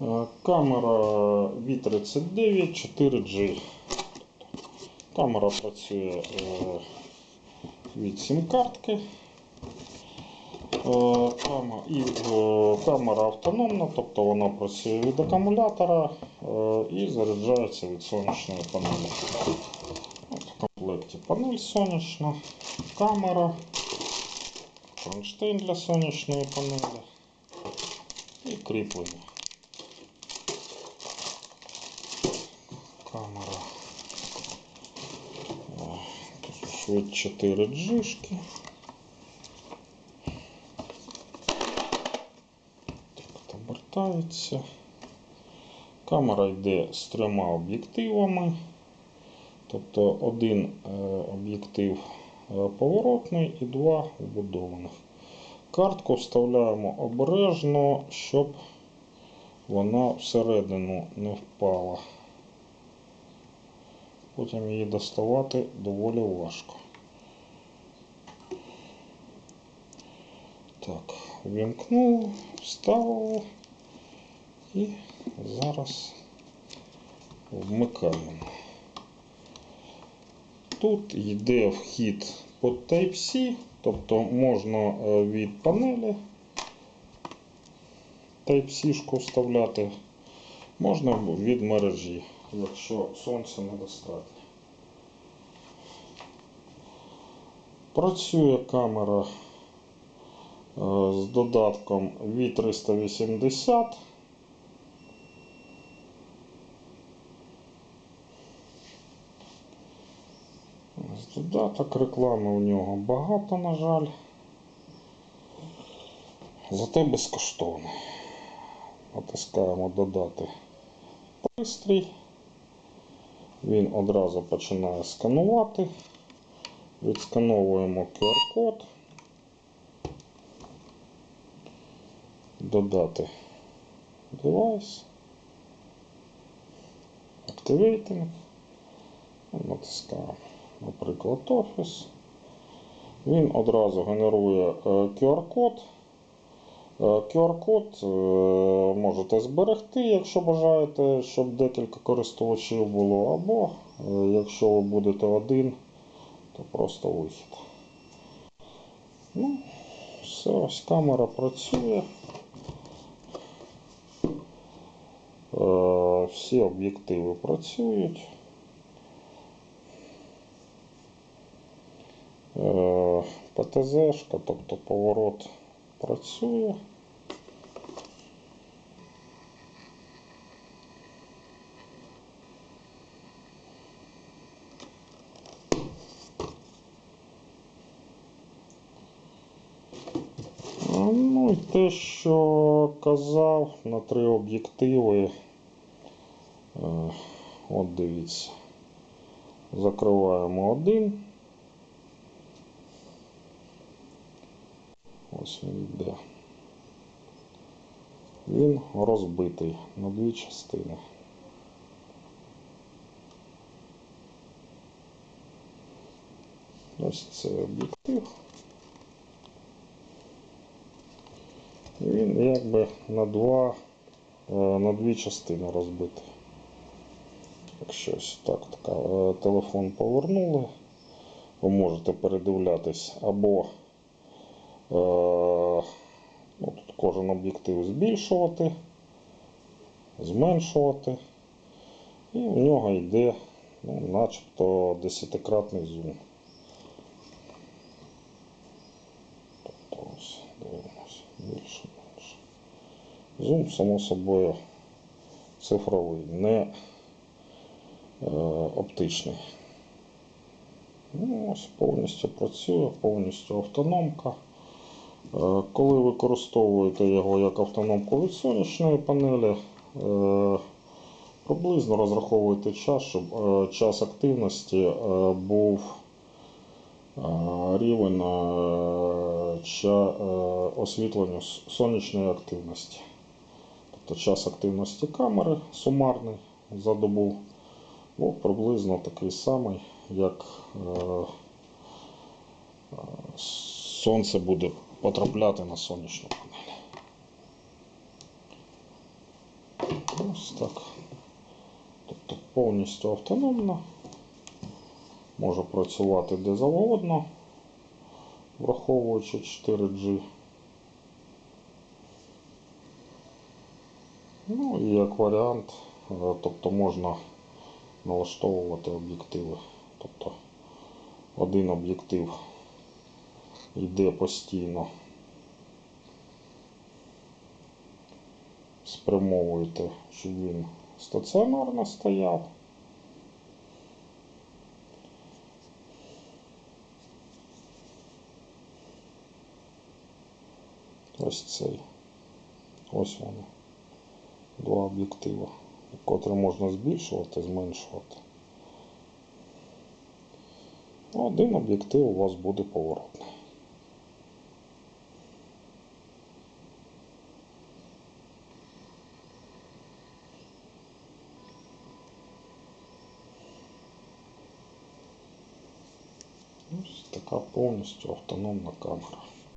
Е, Камера V39 4G. Камера працює е, від сім-картки. Е, камера автономна, тобто вона працює від акумулятора і заряджається від сонячної панелі. В комплекті панель сонячна, камера, кронштейн для сонячної панелі і кріплення. Камера. Швид 4 джишки. Так обертається. Камера йде з трьома об'єктивами. Тобто один е, об'єктив е, поворотний і два вбудованих. Картку вставляємо обережно, щоб вона всередину не впала. Потім її доставати доволі важко. Так, вімкнув, вставив і зараз вмикаємо. Тут йде вхід по Type-C, тобто можна е, від панелі Type-C вставляти, можна від мережі, якщо сонце недостатньо. Працює камера е, з додатком V380. Додаток реклами у нього багато, на жаль. Зате безкоштовно. Натискаємо додати пристрій. Він одразу починає сканувати. Відскановуємо QR-код. Додати девайс. Activating. Натискаємо, наприклад, Office. Він одразу генерує е, QR-код. Е, QR-код е, можете зберегти, якщо бажаєте, щоб декілька користувачів було, або е, якщо ви будете один, то просто вихід. Ну, все, ось камера працює. Е, Всі об'єктиви працюють. Е, ПТЗшка, тобто поворот працює. Ну і те, що казав на три об'єктиви. Е, От дивіться. Закриваємо один. Ось він йде. Він розбитий на дві частини. Ось це об'єктив. І Він якби на два, е, на дві частини розбитий. Якщо ось так така, е, телефон повернули, ви можете передивлятись або тут кожен об'єктив збільшувати, зменшувати. І в нього йде ну, начебто десятикратний зум. Тобто ось, дивимося, більше, менше. Зум, само собою, цифровий, не е, оптичний. Ну, ось повністю працює, повністю автономка. Е, Коли використовуєте його як автономку від сонячної панелі, е, приблизно розраховуйте час, щоб е, час активності був рівень освітленню сонячної активності. Тобто час активності камери сумарний за добу був приблизно такий самий, як сонце буде потрапляти на сонячну панель. Ось так. Тобто повністю автономна. Може працювати де завгодно, враховуючи 4G. Ну і як варіант, е, тобто можна налаштовувати об'єктиви. Тобто один об'єктив йде постійно. Спрямовуєте, щоб він стаціонарно стояв. Ось цей. Ось вони. Два об'єктиви, котрі можна збільшувати, зменшувати. Один об'єктив у вас буде поворотний. Ось така повністю автономна камера.